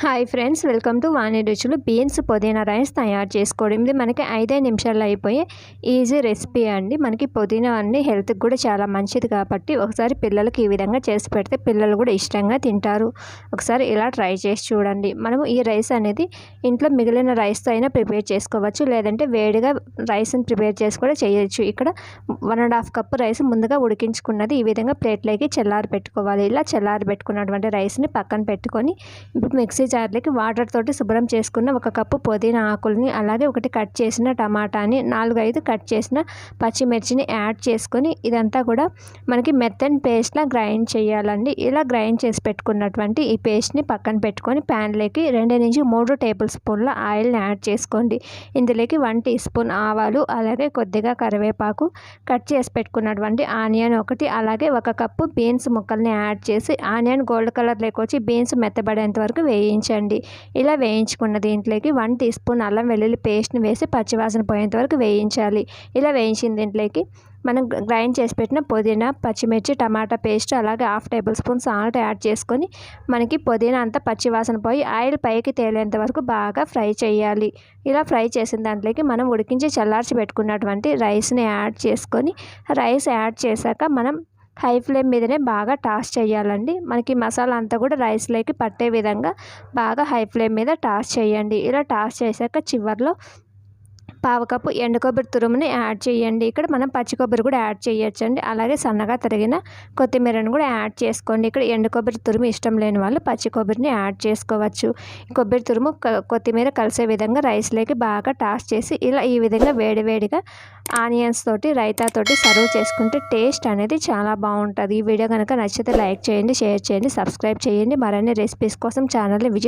Hi friends welcome to Vani రుచులు beans పుదీనా rice తయారు చేసుకోవడం. ఇది మనకి ఐదే నిమిషాల్లో అయిపోయే ఈజీ రెసిపీ అండి. మనకి పుదీనా అన్ని హెల్త్కి కూడా చాలా మంచిది కాబట్టి ఒకసారి పిల్లలకి ఈ విధంగా చేసి పెడితే పిల్లలు కూడా ఇష్టంగా తింటారు. ఒకసారి ఇలా ట్రై చేసి చూడండి. మనము ఈ రైస్ అనేది ఇంట్లో మిగిలిన రైస్తో అయినా ప్రిపేర్ చేసుకోవచ్చు. లేదంటే వేడిగా రైస్ని ప్రిపేర్ చేసి కూడా చేయొచ్చు. ఇక్కడ one and half cup rice ముందుగా ఉడికించుకున్నది ఈ విధంగా ప్లేట్లోకి చల్లారి పెట్టుకోవాలి. ఇలా చల్లారి పెట్టుకున్నటువంటి రైస్ని పక్కన పెట్టుకొని ఇప్పుడు మిక్సీ జార్లకి వాటర్ తోటి శుభ్రం చేసుకున్న ఒక కప్పు పుదీనా ఆకుల్ని అలాగే ఒకటి కట్ చేసిన టమాటాని నాలుగు ఐదు కట్ చేసిన పచ్చిమిర్చిని యాడ్ చేసుకొని ఇదంతా కూడా మనకి మెత్తని పేస్ట్లా గ్రైండ్ చేయాలండి. ఇలా గ్రైండ్ చేసి పెట్టుకున్నటువంటి ఈ పేస్ట్ని పక్కన పెట్టుకొని ప్యాన్లోకి రెండు నుంచి మూడు టేబుల్ స్పూన్ల ఆయిల్ని యాడ్ చేసుకోండి. ఇందులోకి వన్ టీ స్పూన్ ఆవాలు అలాగే కొద్దిగా కరివేపాకు కట్ చేసి పెట్టుకున్నటువంటి ఆనియన్ ఒకటి అలాగే ఒక కప్పు బీన్స్ ముక్కల్ని యాడ్ చేసి ఆనియన్ గోల్డ్ కలర్లోకి వచ్చి బీన్స్ మెత్తబడేంత వరకు వేయించండి. ఇలా వేయించుకున్న దీంట్లోకి వన్ టీ స్పూన్ అల్లం వెల్లుల్లి పేస్ట్ని వేసి పచ్చివాసన పోయేంత వరకు వేయించాలి. ఇలా వేయించిన దీంట్లోకి మనం గ్రైండ్ చేసి పెట్టిన పుదీనా పచ్చిమిర్చి టమాటా పేస్ట్ అలాగే half tablespoon salt add చేసుకొని మనకి పుదీనా అంతా పచ్చివాసన పోయి ఆయిల్ పైకి తేలేంత వరకు బాగా ఫ్రై చేయాలి. ఇలా ఫ్రై చేసిన దాంట్లోకి మనం ఉడికించి చల్లార్చి పెట్టుకున్నటువంటి రైస్ని యాడ్ చేసుకొని రైస్ యాడ్ చేశాక మనం హై ఫ్లేమ్ మీదనే బాగా టాస్ చేయాలండి. మనకి మసాలా అంతా కూడా రైస్లోకి పట్టే విధంగా బాగా హై ఫ్లేమ్ మీద టాస్ చేయండి. ఇలా టాస్ చేశాక చివరిలో పావు కప్పు ఎండు కొబ్బరి తురుముని యాడ్ చేయండి. ఇక్కడ మనం పచ్చి కొబ్బరి కూడా యాడ్ చేయొచ్చండి. అలాగే సన్నగా తరిగిన కొత్తిమీరను కూడా యాడ్ చేసుకోండి. ఇక్కడ ఎండు కొబ్బరి తురుము ఇష్టం లేని వాళ్ళు పచ్చి కొబ్బరిని యాడ్ చేసుకోవచ్చు. కొబ్బరి తురుము కొత్తిమీర కలిసే విధంగా రైస్లోకి బాగా టాస్ చేసి ఇలా ఈ విధంగా వేడివేడిగా ఆనియన్స్ తోటి రైతా తోటి సర్వ్ చేసుకుంటే టేస్ట్ అనేది చాలా బాగుంటుంది. ఈ వీడియో కనుక నచ్చితే లైక్ చేయండి షేర్ చేయండి సబ్స్క్రైబ్ చేయండి. మరిన్ని రెసిపీస్ కోసం ఛానల్ని విజిట్